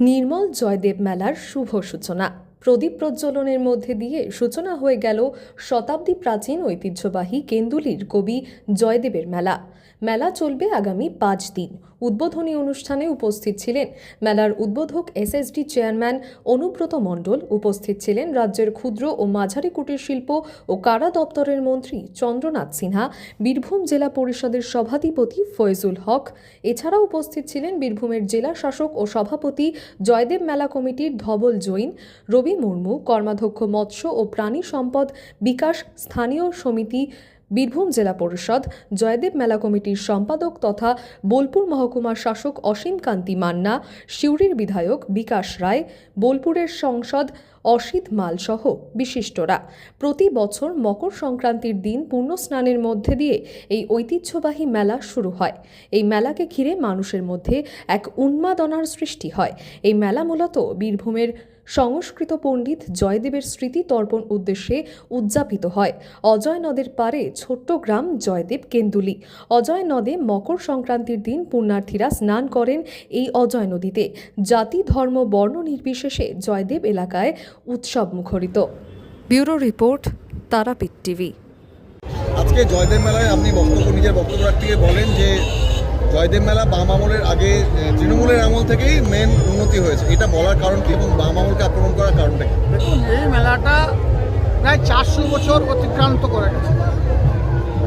নির্মল জয়দেব মেলার শুভ সূচনা। প্রদীপ প্রজ্বলনের মধ্যে দিয়ে সূচনা হয়ে গেল শতাব্দী প্রাচীন ঐতিহ্যবাহী কেন্দুলির কবি জয়দেবের মেলা। মেলা চলবে আগামী পাঁচ দিন। উদ্বোধনী অনুষ্ঠানে উপস্থিত ছিলেন মেলার উদ্বোধক এসএসডি চেয়ারম্যান অনুব্রত মণ্ডল, উপস্থিত ছিলেন রাজ্যের ক্ষুদ্র ও মাঝারি কুটির শিল্প ও কারা দপ্তরের মন্ত্রী চন্দ্রনাথ সিনহা, বীরভূম জেলা পরিষদের সভাধিপতি ফয়জুল হক, এছাড়াও উপস্থিত ছিলেন বীরভূমের জেলা শাসক ও সভাপতি জয়দেব মেলা কমিটির ধবল জৈন, রবি মুর্মু, কর্মাধ্যক্ষ মৎস্য ও প্রাণী সম্পদ বিকাশ স্থানীয় সমিতি বীরভূম জেলা পরিষদ, জয়দেব মেলা কমিটির সম্পাদক তথা বোলপুর মহকুমার শাসক অসীম কান্তি মান্না, সিউড়ির বিধায়ক বিকাশ রায়, বোলপুরের সংসদ অসিত মাল সহ বিশিষ্টরা। প্রতি বছর মকর সংক্রান্তির দিন পূর্ণ স্নানের মধ্যে দিয়ে এই ঐতিহ্যবাহী মেলা শুরু হয়। এই মেলাকে ঘিরে মানুষের মধ্যে এক উন্মাদনার সৃষ্টি হয়। এই মেলা মূলত বীরভূমের সংস্কৃত পণ্ডিত জয়দেবের স্মৃতি তর্পণ উদ্দেশ্যে উদযাপিত হয়। অজয় নদের পারে ছোট্ট গ্রাম জয়দেব কেন্দুলি। অজয় নদে মকর সংক্রান্তির দিন পুণ্যার্থীরা স্নান করেন এই অজয় নদীতে। জাতি, ধর্ম, বর্ণ নির্বিশেষে জয়দেব এলাকায় উৎসব মুখরিত। Bureau report, Tarapith TV. আজকে জয়দেব মেলায় আপনি বক্তব্য, নিজের বক্তব্য রাখতে বলেন যে জয়দেব মেলা বাম আমলের আগে তৃণমূলের আমল থেকেই মেন উন্নতি হয়েছে। এটা বলার কারণ কি এবং বাম আমলকে আক্রমণ করার কারণটা কি? দেখুন, এই মেলাটা প্রায় চারশো বছর অতিক্রান্ত করে গেছে।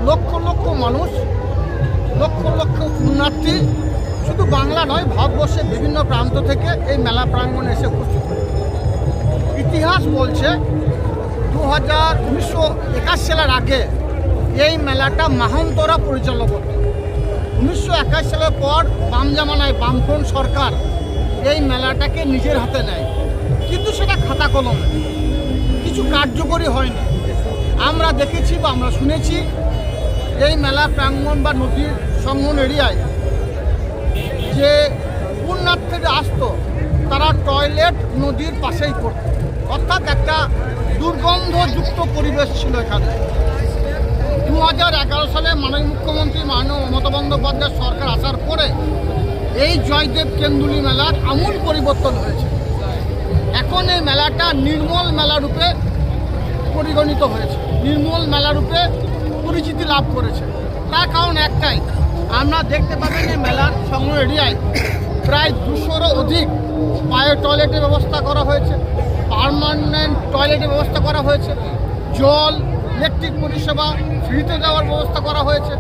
লক্ষ লক্ষ মানুষ, লক্ষ লক্ষ পুণ্যার্থী, শুধু বাংলা নয়, ভারতবর্ষের বিভিন্ন প্রান্ত থেকে এই মেলা প্রাঙ্গণে এসে উপস্থিত ইতিহাস বলছে দু হাজার উনিশশো একাশ সালের আগে এই মেলাটা মাহন্তরা পরিচালনা করত। উনিশশো একাশ সালের পর বাম জামানায় বামফ্রন্ট সরকার এই মেলাটাকে নিজের হাতে নেয়। কিন্তু সেটা খাতা কলমে। কিছু কার্যকরী হয়নি। আমরা দেখেছি বা আমরা শুনেছি এই মেলা প্রাঙ্গণ বা নদীর সঙ্গন এরিয়ায় যে পুণ্যার্থীরা আসতো, তারা টয়লেট নদীর পাশেই করত অর্থাৎ একটা দুর্গন্ধযুক্ত পরিবেশ ছিল এখানে। দু হাজার এগারো সালে মাননীয় মুখ্যমন্ত্রী মাননীয় মমতা বন্দ্যোপাধ্যায় সরকার আসার পরে এই জয়দেব কেন্দুলি মেলার আমূল পরিবর্তন হয়েছে। এখন এই মেলাটা নির্মল মেলা রূপে পরিগণিত হয়েছে। নির্মল মেলা রূপে পরিচিতি লাভ করেছে। তার কারণ একটাই, আমরা দেখতে পাবেন এই মেলার সংগ্রহ এরিয়ায় প্রায় দুশোরও অধিক পায়ে টয়লেটের ব্যবস্থা করা হয়েছে পারমানেন্ট টয়লেটের ব্যবস্থা করা হয়েছে, জল ইলেকট্রিক পরিষেবা ফ্রিতে দেওয়ার ব্যবস্থা করা হয়েছে।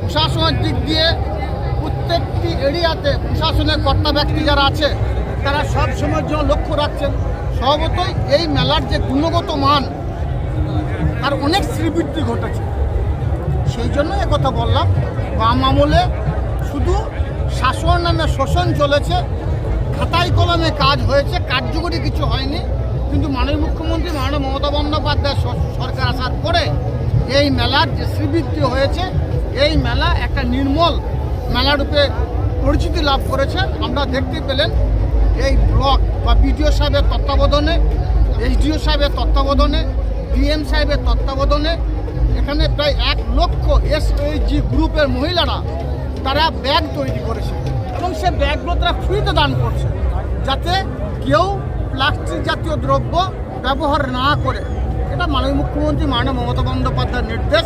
প্রশাসনের দিক দিয়ে প্রত্যেকটি এরিয়াতে প্রশাসনের কর্তা ব্যক্তি যারা আছে, তারা সব সময়ের জন্য লক্ষ্য রাখছেন। স্বভাবতই এই মেলার যে গুণগত মান, তার অনেক শ্রীবৃদ্ধি ঘটেছে। সেই জন্য কথা বললাম, বাম আমলে শুধু শাসন নামে শোষণ চলেছে খাতাই কলমে কাজ হয়েছে, কার্যকরী কিছু হয়নি। কিন্তু মাননীয় মুখ্যমন্ত্রী মাননীয় মমতা বন্দ্যোপাধ্যায় সরকার আসার পরে এই মেলার যে শ্রীবৃদ্ধি হয়েছে, এই মেলা একটা নির্মল মেলা রূপে পরিচিতি লাভ করেছে। আমরা দেখতে পেলেন এই ব্লক বা বিডিও সাহেবের তত্ত্বাবধানে এসডিও সাহেবের তত্ত্বাবধানে, ডিএম সাহেবের তত্ত্বাবধানে এখানে প্রায় এক লক্ষ এসএইচজি গ্রুপের মহিলারা তারা ব্যাগ তৈরি করেছে এবং সে ব্যাগগুলো তারা ফ্রিতে দান করছে যাতে কেউ প্লাস্টিক জাতীয় দ্রব্য ব্যবহার না করে। এটা মাননীয় মুখ্যমন্ত্রী, মাননীয় মমতা বন্দ্যোপাধ্যায়ের নির্দেশ,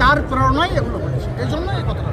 তার প্রেরণায় এগুলো হয়েছে এই জন্য এই কথাটা।